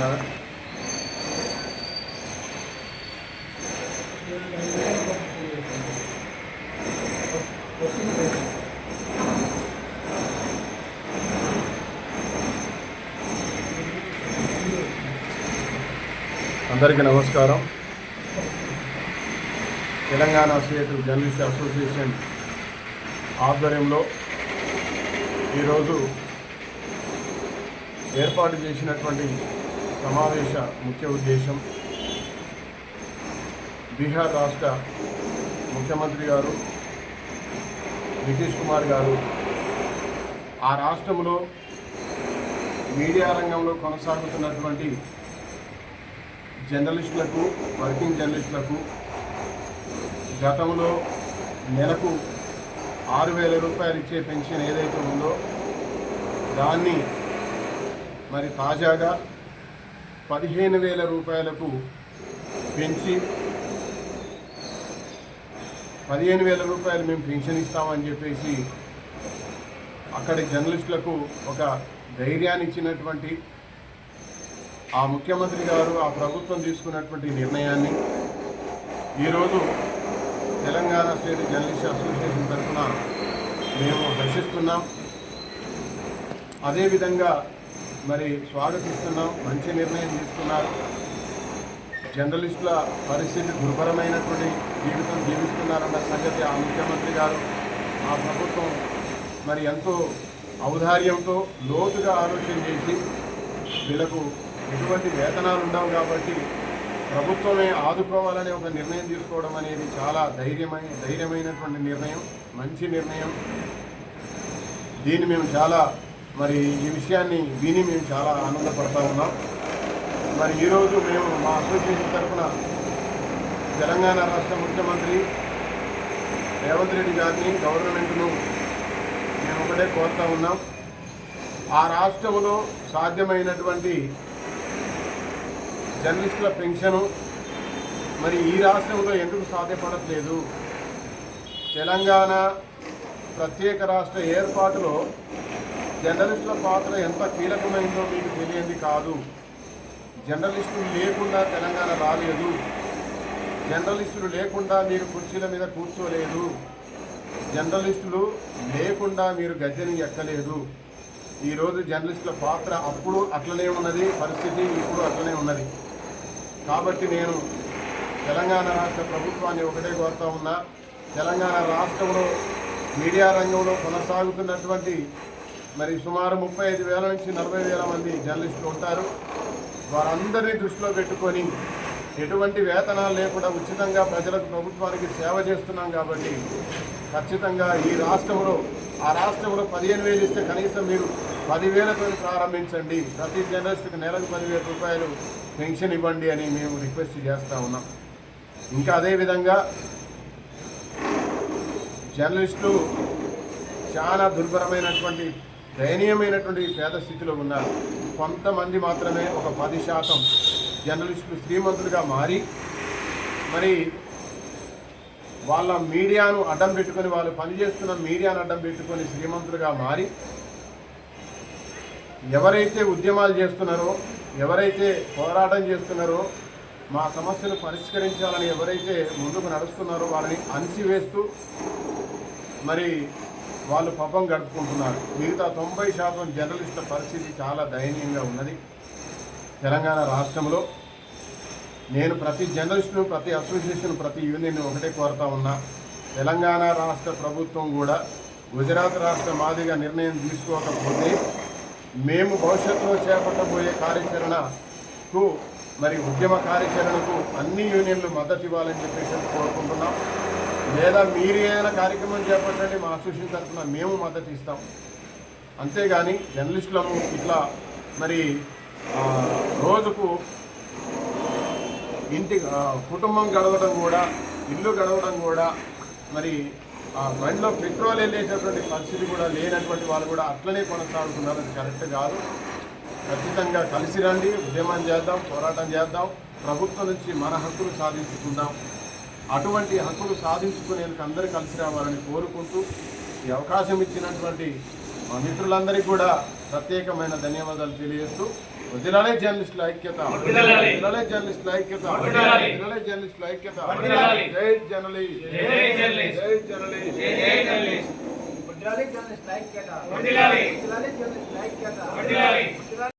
కదా. అందరికీ నమస్కారం. తెలంగాణ స్టేట్ జర్నలిస్ట్ అసోసియేషన్ ఆధ్వర్యంలో ఈరోజు ఏర్పాటు చేసినటువంటి సమావేశ ముఖ్య ఉద్దేశం బీహార్ రాష్ట్ర ముఖ్యమంత్రి గారు నితీష్ కుమార్ గారు. ఆ రాష్ట్రంలో మీడియా రంగంలో కొనసాగుతున్నటువంటి జర్నలిస్టులకు వర్కింగ్ జర్నలిస్టులకు గతంలో నెలకు ఆరు వేల రూపాయలు ఇచ్చే పెన్షన్ ఏదైతే ఉందో దాన్ని మరి తాజాగా పదిహేను వేల రూపాయలకు పెంచి పదిహేను వేల రూపాయలు మేము పెన్షన్ ఇస్తామని చెప్పేసి అక్కడి జర్నలిస్టులకు ఒక ధైర్యాన్ని ఇచ్చినటువంటి ఆ ముఖ్యమంత్రి గారు ఆ ప్రభుత్వం తీసుకున్నటువంటి నిర్ణయాన్ని ఈరోజు తెలంగాణ స్టేట్ జర్నలిస్ట్ అసోసియేషన్ తరఫున మేము హర్షిస్తున్నాం అదేవిధంగా మరి స్వాగతిస్తున్నాం మంచి నిర్ణయం తీసుకున్నారు. జర్నలిస్టుల పరిస్థితి దుర్భరమైనటువంటి జీవితం జీవిస్తున్నారన్న సంగతి ఆ ముఖ్యమంత్రి గారు ఆ ప్రభుత్వం మరి ఎంతో ఔదార్యంతో లోతుగా ఆలోచన చేసి వీళ్ళకు ఎటువంటి వేతనాలు ఉండవు కాబట్టి ప్రభుత్వమే ఆదుకోవాలనే ఒక నిర్ణయం తీసుకోవడం అనేది చాలా ధైర్యమైన ధైర్యమైనటువంటి నిర్ణయం మంచి నిర్ణయం. దీన్ని మేము చాలా మరి ఈ విషయాన్ని విని మేము చాలా ఆనందపడతా ఉన్నాం. మరి ఈరోజు మేము మా అసోసియేషన్ తరఫున తెలంగాణ రాష్ట్ర ముఖ్యమంత్రి రేవంత్ రెడ్డి గారిని గవర్నమెంట్ను మేము ఒకటే కోరుతా ఉన్నాం. ఆ రాష్ట్రంలో సాధ్యమైనటువంటి జర్నలిస్టుల పెన్షను మరి ఈ రాష్ట్రంలో ఎందుకు సాధ్యపడట్లేదు? తెలంగాణ ప్రత్యేక రాష్ట్ర ఏర్పాటులో జర్నలిస్టుల పాత్ర ఎంత కీలకమైందో మీకు తెలియంది కాదు. జర్నలిస్టులు లేకుండా తెలంగాణ రాలేదు. జర్నలిస్టులు లేకుండా మీరు కుర్చీల మీద కూర్చోలేదు. జర్నలిస్టులు లేకుండా మీరు గద్దెని ఎక్కలేదు. ఈరోజు జర్నలిస్టుల పాత్ర అప్పుడు అట్లనే ఉన్నది పరిస్థితి ఇప్పుడు అట్లనే ఉన్నది. కాబట్టి నేను తెలంగాణ రాష్ట్ర ప్రభుత్వాన్ని ఒకటే కోరుతా ఉన్నా తెలంగాణ రాష్ట్రంలో మీడియా రంగంలో కొనసాగుతున్నటువంటి మరి సుమారు ముప్పై ఐదు వేల నుంచి నలభై వేల మంది జర్నలిస్టులు ఉంటారు. వారందరినీ దృష్టిలో పెట్టుకొని ఎటువంటి వేతనాలు లేకుండా ఉచితంగా ప్రజలకు ప్రభుత్వానికి సేవ చేస్తున్నాం కాబట్టి ఖచ్చితంగా ఈ రాష్ట్రంలో ఆ రాష్ట్రంలో పదిహేను వేలు ఇస్తే కనీసం మీరు పదివేలతో ప్రారంభించండి. ప్రతి జర్నలిస్ట్కి నెలకు పదివేల రూపాయలు పెన్షన్ ఇవ్వండి అని మేము రిక్వెస్ట్ చేస్తూ ఉన్నాం. ఇంకా అదేవిధంగా జర్నలిస్టులు చాలా దుర్భరమైనటువంటి దయనీయమైనటువంటి పేద స్థితిలో ఉన్నారు కొంతమంది మాత్రమే ఒక పది శాతం జర్నలిస్టులు శ్రీమంతులుగా మారి మరి వాళ్ళ మీడియాను అడ్డం పెట్టుకొని వాళ్ళు పనిచేస్తున్న మీడియాను అడ్డం పెట్టుకొని శ్రీమంతులుగా మారి ఎవరైతే ఉద్యమాలు చేస్తున్నారో ఎవరైతే పోరాటం చేస్తున్నారో మా సమస్యను పరిష్కరించాలని ఎవరైతే ముందుకు నడుస్తున్నారో వాళ్ళని అణిచివేస్తూ మరి వాళ్ళు పాపం గడుపుకుంటున్నారు. మిగతా తొంభై శాతం జర్నలిస్టుల పరిస్థితి చాలా దయనీయంగా ఉన్నది. తెలంగాణ రాష్ట్రంలో నేను ప్రతి జర్నలిస్టును ప్రతి అసోసియేషన్ ప్రతి యూనియన్ ఒకటే కోరుతా ఉన్నా తెలంగాణ రాష్ట్ర ప్రభుత్వం కూడా గుజరాత్ రాష్ట్ర మాదిరిగా నిర్ణయం తీసుకోకపోతే మేము భవిష్యత్తులో చేపట్టబోయే కార్యాచరణకు మరి ఉద్యమ కార్యాచరణకు అన్ని యూనియన్లు మద్దతు ఇవ్వాలని చెప్పేసి కోరుకుంటున్నాం. లేదా మీరు ఏదైనా కార్యక్రమం చేపట్టండి మా అసోసియేషన్ తరఫున మేము మద్దతు ఇస్తాం. అంతేగాని జర్నలిస్టులము ఇట్లా మరి రోజుకు ఇంటి కుటుంబం గడవడం కూడా ఇల్లు గడవడం కూడా మరి ఆ బండిలో పెట్రోల్ వెళ్ళేటటువంటి పరిస్థితి కూడా లేనటువంటి వాళ్ళు కూడా అట్లనే కొనసాగుతున్నారు. అది కరెక్ట్ కాదు. ఖచ్చితంగా కలిసి రండి. ఉద్యమం చేద్దాం పోరాటం చేద్దాం. ప్రభుత్వం నుంచి మన హక్కులు సాధించుకుందాం. అటువంటి హక్కులు సాధించుకునేందుకు అందరూ కలిసి రావాలని కోరుకుంటూ ఈ అవకాశం ఇచ్చినటువంటి మా మిత్రులందరికీ కూడా ప్రత్యేకమైన ధన్యవాదాలు తెలియజేస్తూ వదిలాలే జర్నలిస్టుల ఐక్యత. వదిలాలే. జర్నలిస్టుల ఐక్యత. వదిలాలే. జర్నలిస్టుల ఐక్యత. జై జర్నలిస్ట్. జై జర్నలిస్ట్. జై జర్నలిస్ట్. జై జై జర్నలిస్ట్ వడ్డాలి జర్నలిస్ట్ ఐక్యత.